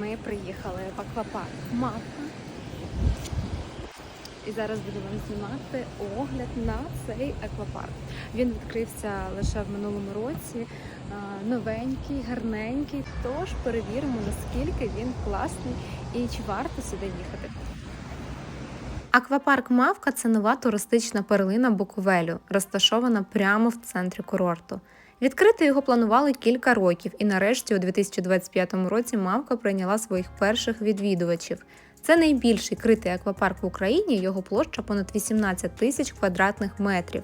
Ми приїхали в аквапарк Мавка. І зараз буду вам знімати огляд на цей аквапарк. Він відкрився лише в минулому році. Новенький, гарненький. Тож перевіримо, наскільки він класний і чи варто сюди їхати. Аквапарк Мавка це нова туристична перлина Буковелю, розташована прямо в центрі курорту. Відкрити його планували кілька років, і нарешті у 2025 році Мавка прийняла своїх перших відвідувачів. Це найбільший критий аквапарк в Україні, його площа понад 18 тисяч квадратних метрів.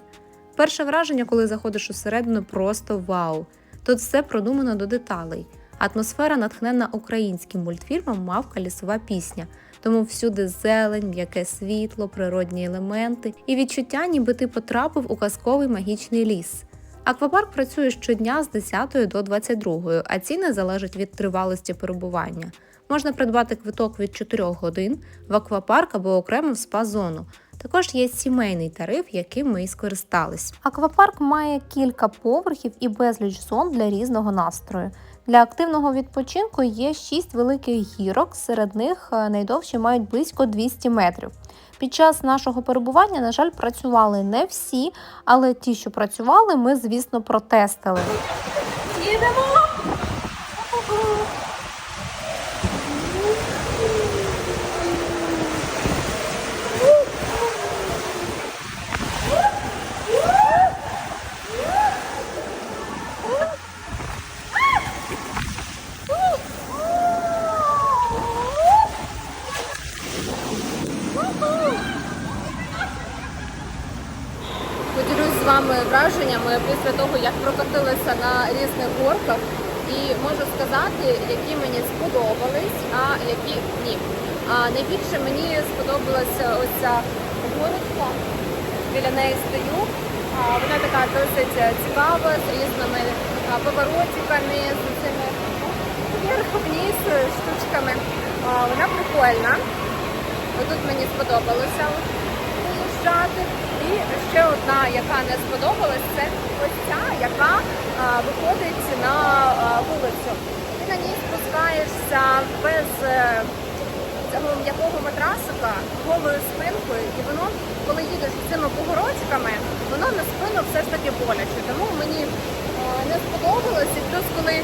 Перше враження, коли заходиш усередину, просто вау. Тут все продумано до деталей. Атмосфера натхнена українським мультфільмом Мавка лісова пісня. Тому всюди зелень, м'яке світло, природні елементи і відчуття, ніби ти потрапив у казковий магічний ліс. Аквапарк працює щодня з 10 до 22, а ціни залежать від тривалості перебування. Можна придбати квиток від 4 годин в аквапарк або окремо в спа-зону. Також є сімейний тариф, яким ми і скористались. Аквапарк має кілька поверхів і безліч зон для різного настрою. Для активного відпочинку є 6 великих гірок, серед них е, найдовші мають близько 200 метрів. Під час нашого перебування, на жаль, працювали не всі, але ті, що працювали, ми, звісно, протестили. Їдемо! Враженнями після того, як прокатилися на різних горках. І можу сказати, які мені сподобались, а які ні. А найбільше мені сподобалася ось ця горочка. Біля неї стою. Вона така досить цікава, з різними поворотиками, з цими вверх-вниз штучками. Вона прикольна. Тут мені сподобалося виїжджати. І ще одна, яка не сподобалась, це ось ця, яка виходить на вулицю. Ти на ній спускаєшся без е, цього м'якого матрасика голою спинкою, і воно, коли їдеш цими погорочками, воно на спину все ж таки боляче. Тому мені е, не сподобалось. І плюс, коли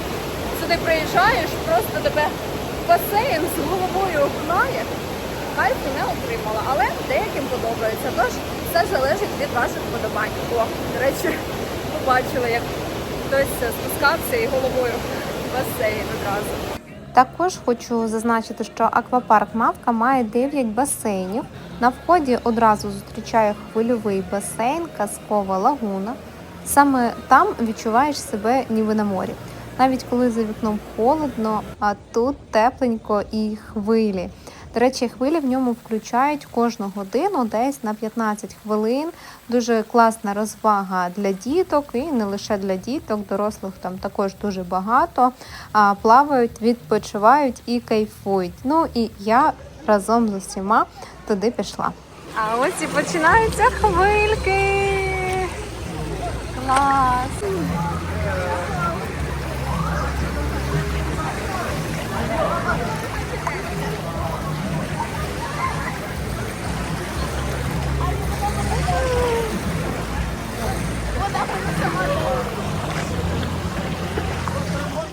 сюди приїжджаєш, просто тебе басейн з головою окунає. Кайфу не отримала, але деяким подобається. Тож все залежить від ваших вподобань. О, до речі, побачила, як хтось спускався і головою в басейн одразу. Також хочу зазначити, що аквапарк Мавка має 9 басейнів. На вході одразу зустрічає хвильовий басейн, казкова лагуна. Саме там відчуваєш себе ніби на морі. Навіть коли за вікном холодно, а тут тепленько і хвилі. До речі, хвилі в ньому включають кожну годину десь на 15 хвилин. Дуже класна розвага для діток і не лише для діток, дорослих там також дуже багато. Плавають, відпочивають і кайфують. Ну і я разом з усіма туди пішла. А ось і починаються хвильки. Клас!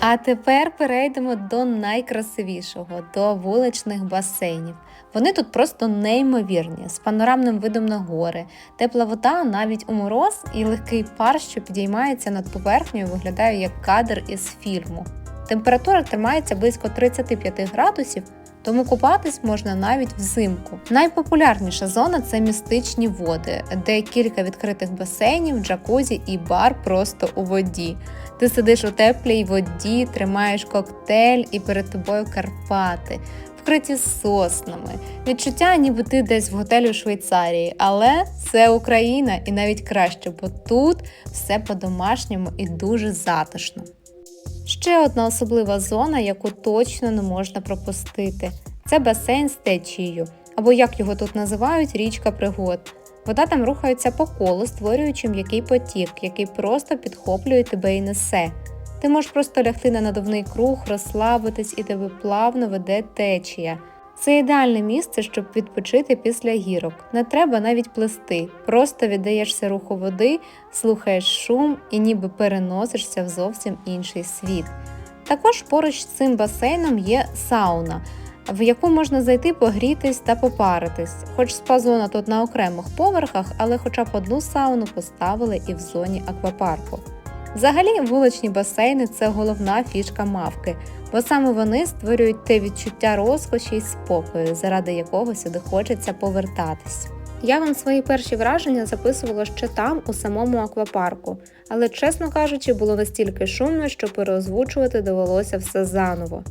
А тепер перейдемо до найкрасивішого до вуличних басейнів. Вони тут просто неймовірні, з панорамним видом на гори, тепла вода навіть у мороз і легкий пар, що підіймається над поверхнею, виглядає як кадр із фільму. Температура тримається близько 35 градусів, тому купатись можна навіть взимку. Найпопулярніша зона це містичні води, де кілька відкритих басейнів, джакузі і бар просто у воді. Ти сидиш у теплій воді, тримаєш коктейль і перед тобою Карпати, вкриті соснами. Відчуття, ніби ти десь в готелі у Швейцарії, але це Україна і навіть краще, бо тут все по-домашньому і дуже затишно. Ще одна особлива зона, яку точно не можна пропустити, це басейн з течією, або як його тут називають, річка пригод. Вода там рухається по колу, створюючи м'який потік, який просто підхоплює тебе і несе. Ти можеш просто лягти на надувний круг, розслабитись і тебе плавно веде течія. Це ідеальне місце, щоб відпочити після гірок. Не треба навіть плести, просто віддаєшся руху води, слухаєш шум і ніби переносишся в зовсім інший світ. Також поруч з цим басейном є сауна, в яку можна зайти погрітись та попаритись. Хоч спа-зона тут на окремих поверхах, але хоча б одну сауну поставили і в зоні аквапарку. Взагалі, вуличні басейни це головна фішка мавки, бо саме вони створюють те відчуття розкоші й спокою, заради якого сюди хочеться повертатись. Я вам свої перші враження записувала ще там, у самому аквапарку, але, чесно кажучи, було настільки шумно, що переозвучувати довелося все заново.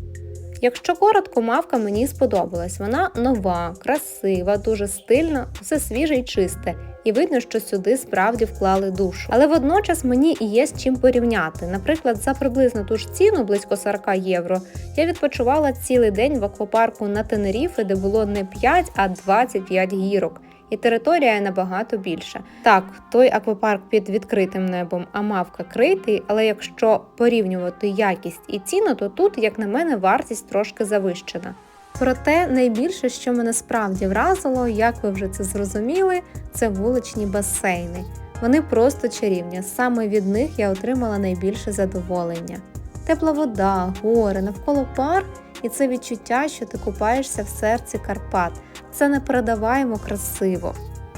Якщо коротко, мавка мені сподобалась. Вона нова, красива, дуже стильна, все свіже й чисте, і видно, що сюди справді вклали душу. Але водночас мені і є з чим порівняти. Наприклад, за приблизно ту ж ціну, близько 40 євро, я відпочивала цілий день в аквапарку на Тенеріфе, де було не 5, а 25 гірок. І територія набагато більша. Так, той аквапарк під відкритим небом, а мавка критий, але якщо порівнювати якість і ціну, то тут, як на мене, вартість трошки завищена. Проте найбільше, що мене справді вразило, як ви вже це зрозуміли, це вуличні басейни. Вони просто чарівні. Саме від них я отримала найбільше задоволення. Тепла вода, гори, навколо пар, і це відчуття, що ти купаєшся в серці Карпат. Це непередаваємо красиво.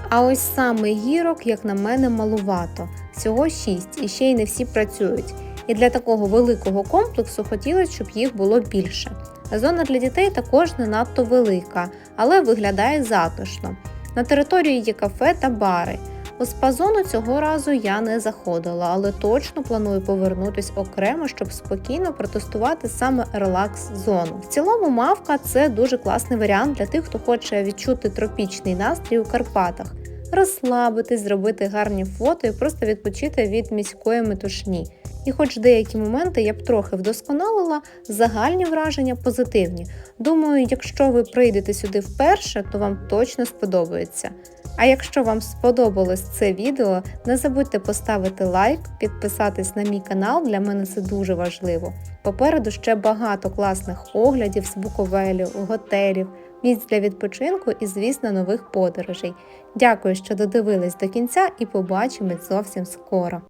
А ось саме гірок, як на мене, малувато. Всього шість, і ще й не всі працюють. І для такого великого комплексу хотілося, щоб їх було більше. Зона для дітей також не надто велика, але виглядає затишно. На території є кафе та бари. У спа-зону цього разу я не заходила, але точно планую повернутись окремо, щоб спокійно протестувати саме релакс-зону. В цілому мавка це дуже класний варіант для тих, хто хоче відчути тропічний настрій у Карпатах, розслабитись, зробити гарні фото і просто відпочити від міської метушні. І хоч деякі моменти я б трохи вдосконалила, загальні враження позитивні. Думаю, якщо ви прийдете сюди вперше, то вам точно сподобається. А якщо вам сподобалось це відео, не забудьте поставити лайк, підписатись на мій канал, для мене це дуже важливо. Попереду ще багато класних оглядів з буковелів, готелів, місць для відпочинку і, звісно, нових подорожей. Дякую, що додивились до кінця і побачимось зовсім скоро.